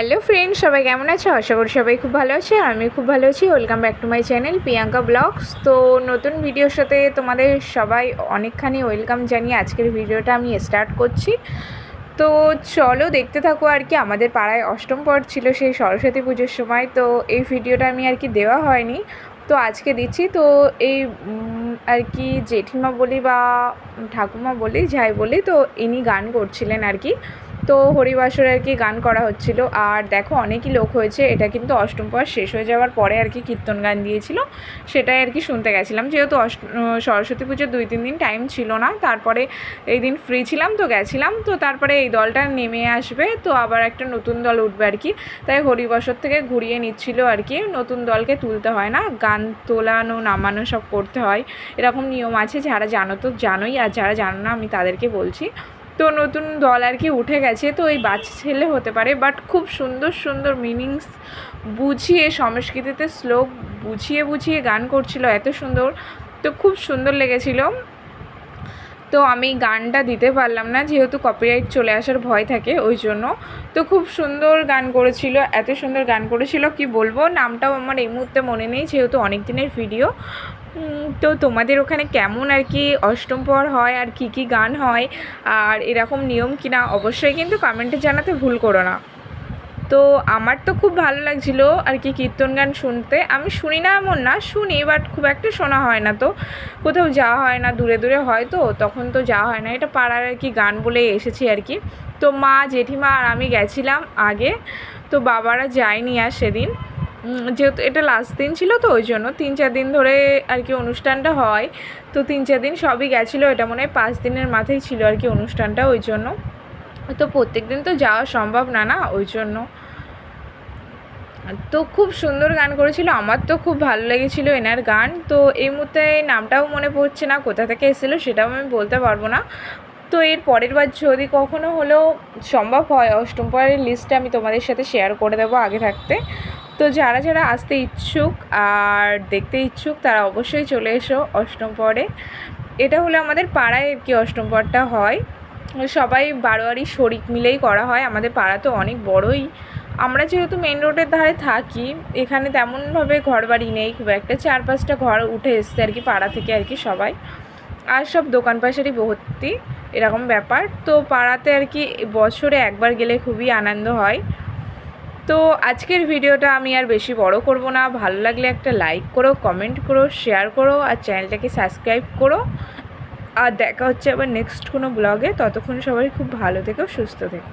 Hello friend, সবাই কেমন আছো? আশা করি সবাই খুব ভালো আছে, আর আমি খুব ভালো আছি। Welcome back to my channel Priyanka blogs তো নতুন ভিডিওর সাথে তোমাদের সবাই অনেকখানি ওয়েলকাম জানিয়ে আজকের ভিডিওটা আমি স্টার্ট করছি। তো চলো দেখতে থাকো আর কি, আমাদের পাড়ায় অষ্টম পর ছিল সেই সরস্বতী পুজোর সময়, তো এই ভিডিওটা আমি আর কি দেওয়া হয়নি। তো আজকে দিচ্ছি, তো এই আর কি জেঠিমা বলি বা ঠাকুমা বলি, যাই বলি, তো ইনি গান করছিলেন আর কি। তো হরিবাসরে আর কি গান করা হচ্ছিল। আর দেখো, অনেকই লোক হয়েছে। এটা কিন্তু অষ্টম পর শেষ হয়ে যাওয়ার পরে আর কি কীর্তন গান দিয়েছিল। সেটাই আর কি শুনতে গেছিলাম। যেহেতু অষ্ট সরস্বতী পুজোর দুই তিন দিন টাইম ছিল না, তারপরে এই দিন ফ্রি ছিলাম তো গেছিলাম। তো তারপরে এই দলটা নেমে আসবে। তো আবার একটা নতুন দল উঠবে আর কি। তাই হরিবাসর থেকে ঘুরিয়ে নিচ্ছিল আর কি। নতুন দলকে তুলতে হয় না। গান তোলানো, নামানো সব করতে হয়। এরকম নিয়ম আছে। যারা জানো তো জানোই। আর যারা জানো না, আমি তাদেরকে বলছি। তো নতুন দল আর কি উঠে গেছে, তো ওই বাচ্চা ছেলে হতে পারে বাট খুব সুন্দর সুন্দর মিনিংস বুঝিয়ে, সংস্কৃতিতে শ্লোক বুঝিয়ে বুঝিয়ে গান করছিল, এত সুন্দর, তো খুব সুন্দর লেগেছিল। তো আমি গানটা দিতে পারলাম না, যেহেতু কপিরাইট চলে আসার ভয় থাকে, ওই জন্য। তো খুব সুন্দর গান করেছিল, এত সুন্দর গান করেছিল, কি বলব, নামটাও আমার এই মুহূর্তে মনে নেই, যেহেতু অনেক দিনের ভিডিও তো তোমাদের ওখানে কেমন আর কি অষ্টম পর হয়, আর কি কি গান হয়, আর এরকম নিয়ম কিনা অবশ্যই কিন্তু কমেন্টে জানাতে ভুল করো না। তো আমার তো খুব ভালো লাগছিল আর কি কীর্তন গান শুনতে। আমি শুনি না এমন না, শুনি বাট খুব একটা শোনা হয় না তো। কোথাও যাওয়া হয় না, দূরে দূরে হয় তো, তখন তো যাওয়া হয় না। এটা পাড়ার আর কি গান বলে এসেছি আর কি। তো মা, জেঠিমা আর আমি গেছিলাম আগে, তো বাবারা যায়নি আর সেদিন। যেহেতু এটা লাস্ট দিন ছিল তো, ওই জন্য তিন চার দিন ধরে আর কি অনুষ্ঠানটা হয়। তো তিন চার দিন সবই গেছিল, এটা মনে হয় পাঁচ দিনের মাথায় ছিল আর কি অনুষ্ঠানটা ওই জন্য। তো প্রত্যেক দিন তো যাওয়া সম্ভব না না, ওই জন্য। তো খুব সুন্দর গান করেছিল, আমার তো খুব ভালো লেগেছিল এনার গান। তো এই মুহূর্তে নামটাও মনে পড়ছে না, কোথা থেকে এসেছিল সেটাও আমি বলতে পারব না। তো এর পরের বার যদি কখনো হলেও সম্ভব হয়, অষ্টম পরের লিস্টটা আমি তোমাদের সাথে শেয়ার করে দেবো আগে থাকতে। তো যারা যারা আসতে ইচ্ছুক আর দেখতে ইচ্ছুক, তারা অবশ্যই চলে এসো অষ্টম পরে এটা হলো আমাদের পাড়ায় আর কি অষ্টম পরটা হয়। সবাই বারোয়ারি শরিক মিলেই করা হয়। আমাদের পাড়া তো অনেক বড়ই। আমরা যেহেতু মেন রোডের ধারে থাকি, এখানে তেমনভাবে ঘর বাড়ি নেই। খুব একটা চার পাঁচটা ঘর উঠে এসছে আর কি পাড়া থেকে আর কি সবাই। আর সব দোকান পাশারই ভর্তি, এরকম ব্যাপার। তো পাড়াতে আর কি বছরে একবার গেলে খুবই আনন্দ হয়। তো আজকের ভিডিওটা আমি আর বেশি বড় করব না। ভালো লাগলে একটা লাইক করো কমেন্ট করো শেয়ার করো আর চ্যানেলটাকে সাবস্ক্রাইব করো। আর দেখা হচ্ছে আবার নেক্সট কোনো ব্লগে ততক্ষণ সবাই খুব ভালো থেকেও সুস্থ থেকো।